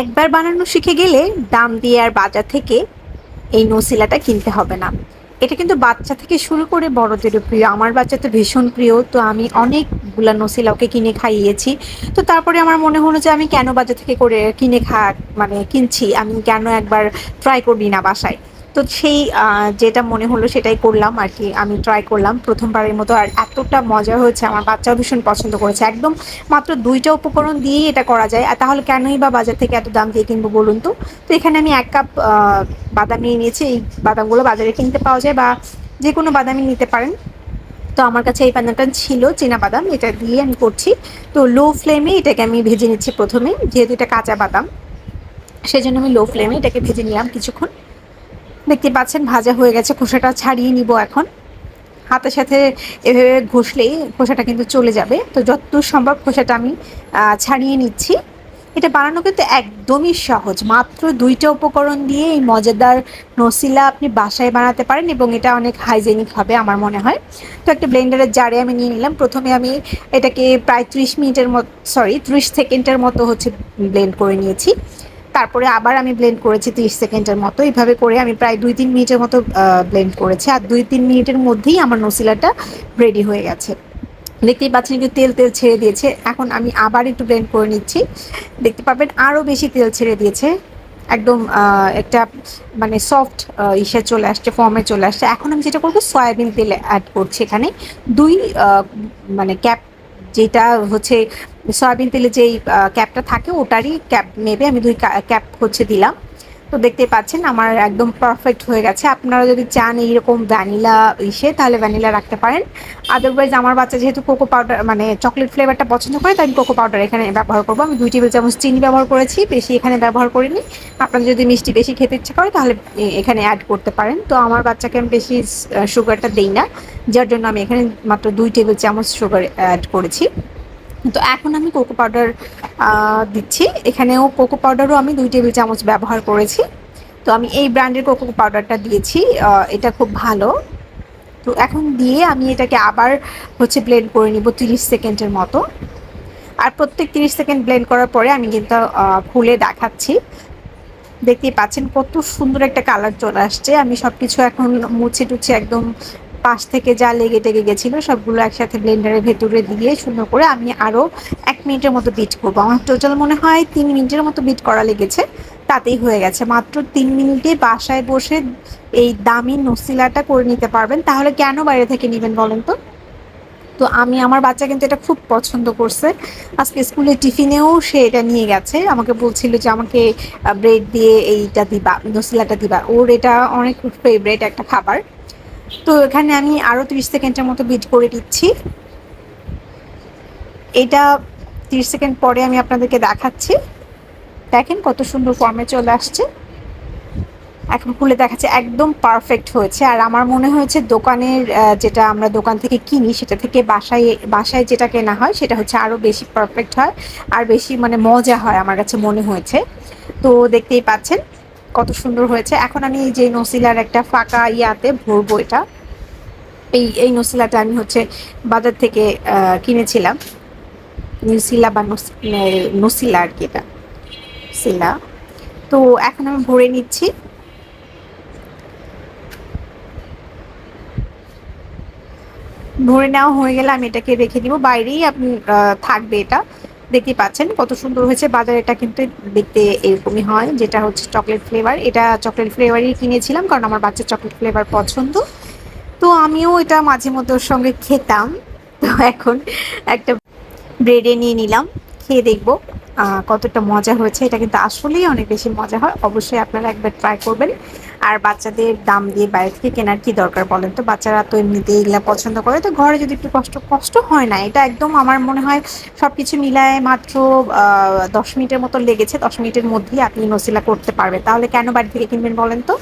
একবার বানানো শিখে গেলে দাম দিয়ে আর বাজার থেকে এই নসিলাটা কিনতে হবে না। এটা কিন্তু বাচ্চা থেকে শুরু করে বড়দেরও প্রিয়। আমার বাচ্চা তো ভীষণ প্রিয়, তো আমি অনেকগুলা নসিলা ওকে কিনে খাইয়েছি। তো তারপরে আমার মনে হলো যে আমি কেন বাজার থেকে করে কিনে খা মানে কিনছি? আমি কেন একবার ট্রাই করি না বাসায়? তো সেই যেটা মনে হলো সেটাই করলাম আর কি, আমি ট্রাই করলাম প্রথমবারের মতো। আর এতটা মজা হয়েছে, আমার বাচ্চাও ভীষণ পছন্দ করেছে। একদম মাত্র দুইটা উপকরণ দিয়েই এটা করা যায়। আর তাহলে কেনই বা বাজার থেকে এত দাম দিয়ে কিনবো বলুন তো? তো এখানে আমি এক কাপ বাদাম নিয়ে নিয়েছি। এই বাদামগুলো বাজারে কিনতে পাওয়া যায় বা যে কোনো বাদামই নিতে পারেন। তো আমার কাছে এই বাদামটা ছিল চীনা বাদাম, এটা দিয়ে আমি করছি। তো লো ফ্লেমে এটাকে আমি ভেজে নিচ্ছি প্রথমে, যেহেতু এটা কাঁচা বাদাম। সেজন্য আমি লো ফ্লেমে এটাকে ভেজে নিলাম কিছুক্ষণ। দেখতে পাচ্ছেন, ভাজা হয়ে গেছে, খোসাটা ছাড়িয়ে নিব এখন। হাতের সাথে এভাবে ঘষলেই খোসাটা কিন্তু চলে যাবে। তো যতদূর সম্ভব খোসাটা আমি ছাড়িয়ে নিচ্ছি। এটা বানানো কিন্তু একদমই সহজ। মাত্র দুইটা উপকরণ দিয়ে এই মজাদার নসিলা আপনি বাসায় বানাতে পারেন এবং এটা অনেক হাইজেনিক হবে আমার মনে হয়। তো একটা ব্লেন্ডারের জারে আমি নিয়ে নিলাম। প্রথমে আমি এটাকে প্রায় ত্রিশ মিনিটের মতো সরি ত্রিশ সেকেন্ডের মতো হচ্ছে ব্লেন্ড করে নিয়েছি। তারপরে আবার আমি ব্লেন্ড করেছি তিরিশ সেকেন্ডের মতো। এইভাবে করে আমি প্রায় দুই তিন মিনিটের মতো ব্লেন্ড করেছি। আর দুই তিন মিনিটের মধ্যেই আমার নসিলাটা রেডি হয়ে গেছে। দেখতেই পাচ্ছেন একটু তেল তেল ছেড়ে দিয়েছে। এখন আমি আবার একটু ব্লেন্ড করে নিচ্ছি। দেখতে পাবেন আরও বেশি তেল ছেড়ে দিয়েছে। একদম একটা মানে সফট ইসে চলে আসছে ফর্মে চলে আসছে। এখন আমি যেটা করব, সয়াবিন তেল অ্যাড করছি এখানে। দুই মানে ক্যাপ যেটা হচ্ছে সয়াবিন তেলে যেই ক্যাপটা থাকে ওটারই ক্যাপ নেবে, আমি দুই ক্যাপ হচ্ছে দিলাম। তো দেখতে পাচ্ছেন আমার একদম পারফেক্ট হয়ে গেছে। আপনারা যদি চান এইরকম ভ্যানিলা ইসে, তাহলে ভ্যানিলা রাখতে পারেন। আদারওয়াইজ আমার বাচ্চা যেহেতু কোকো পাউডার মানে চকলেট ফ্লেভারটা পছন্দ করে, তাই আমি কোকো পাউডার এখানে ব্যবহার করব। আমি দুই টেবিল চামচ চিনি ব্যবহার করেছি, বেশি এখানে ব্যবহার করিনি। আপনারা যদি মিষ্টি বেশি খেতে ইচ্ছে করে, তাহলে এখানে অ্যাড করতে পারেন। তো আমার বাচ্চাকে আমি বেশি সুগারটা দিই না, যার জন্য আমি এখানে মাত্র দুই টেবিল চামচ সুগার অ্যাড করেছি। তো এখন আমি কোকো পাউডার দিচ্ছি। এখানেও কোকো পাউডারও আমি দুই টেবিল চামচ ব্যবহার করেছি। তো আমি এই ব্র্যান্ডের কোকো পাউডারটা দিয়েছি এটা খুব ভালো। তো এখন দিয়ে আমি এটাকে আবার হচ্ছে ব্লেন্ড করে নিব তিরিশ সেকেন্ডের মতো। আর প্রত্যেক তিরিশ সেকেন্ড ব্লেন্ড করার পরে আমি কিন্তু খুলে দেখাচ্ছি। দেখতেই পাচ্ছেন কত সুন্দর একটা কালার চলে আসছে। আমি সব কিছু এখন মুছে টুছে একদম পাশ থেকে যা লেগে টেগে গেছিল সবগুলো একসাথে ব্লেন্ডারের ভেতরে দিয়ে সুন্দর করে আমি আরও এক মিনিটের মতো বিট করব। আমার টোটাল মনে হয় তিন মিনিটের মতো বিট করা লেগেছে, তাতেই হয়ে গেছে। মাত্র তিন মিনিটে বাসায় বসে এই দামি নসিলাটা করে নিতে পারবেন। তাহলে কেন বাইরে থেকে নেবেন বলেন তো? তো আমি, আমার বাচ্চা কিন্তু এটা খুব পছন্দ করছে। আজকে স্কুলে টিফিনেও সে এটা নিয়ে গেছে। আমাকে বলছিল যে আমাকে ব্রেড দিয়ে এইটা দিবা, নসিলাটা দিবা। ওর এটা অনেক ফেভারেট একটা খাবার। তো এখানে আমি আরও তিরিশ সেকেন্ডের মতো বিট করে দিচ্ছি এটা তিরিশ সেকেন্ড পরে আমি আপনাদেরকে দেখাচ্ছি। দেখেন কত সুন্দর ফর্মে চলে আসছে। এখন খুলে দেখাচ্ছে, একদম পারফেক্ট হয়েছে। আর আমার মনে হয়েছে দোকানের যেটা আমরা দোকান থেকে কিনি, সেটা থেকে বাসায় বাসায় যেটা কেনা হয়, সেটা হচ্ছে আরও বেশি পারফেক্ট হয়। আর বেশি মানে মজা হয়, আমার কাছে মনে হয়েছে। তো দেখতেই পাচ্ছেন কত সুন্দর হয়েছে। এখন আমি এই যে নসিলার একটা ফাঁকা ইয়াতে ভরবো এটা। এই এই নসিলাটা আমি হচ্ছে বাজার থেকে কিনেছিলাম। নিউসিলা বা নস- নসিলা আর কি এটা। সিলা। তো এখন আমি ভরে নিচ্ছি। ভরে নেওয়া হয়ে গেলে আমি এটাকে রেখে দিব। বাইরেই আপনি থাকবে এটা। দেখতে পাচ্ছেন কত সুন্দর হয়েছে। বাজারে এটা কিন্তু দেখতে এরকমই হয়, যেটা হচ্ছে চকলেট ফ্লেভার এটা চকলেট ফ্লেভারই কিনেছিলাম কারণ আমার বাচ্চার চকলেট ফ্লেভার পছন্দ। তো আমিও এটা মাঝে মধ্যে ওর সঙ্গে খেতাম। তো এখন একটা ব্রেডে নিয়ে নিলাম, খেয়ে দেখব কতটা মজা হয়েছে। এটা কিন্তু আসলেই অনেক বেশি মজা হয়। অবশ্যই আপনারা একবার ট্রাই করবেন। আর বাচ্চাদের দাম দিয়ে বাইরে থেকে কেনার কি দরকার বলেন তো? বাচ্চারা তো এমনিতে এগুলো পছন্দ করে। তো ঘরে যদি একটু কষ্ট কষ্ট হয় না, এটা একদম আমার মনে হয় সব কিছু মিলায় মাত্র দশ মিনিটের মতো লেগেছে। দশ মিনিটের মধ্যেই আপনি নসিলা করতে পারবেন। তাহলে কেন বাড়ি থেকে কিনবেন বলেন তো?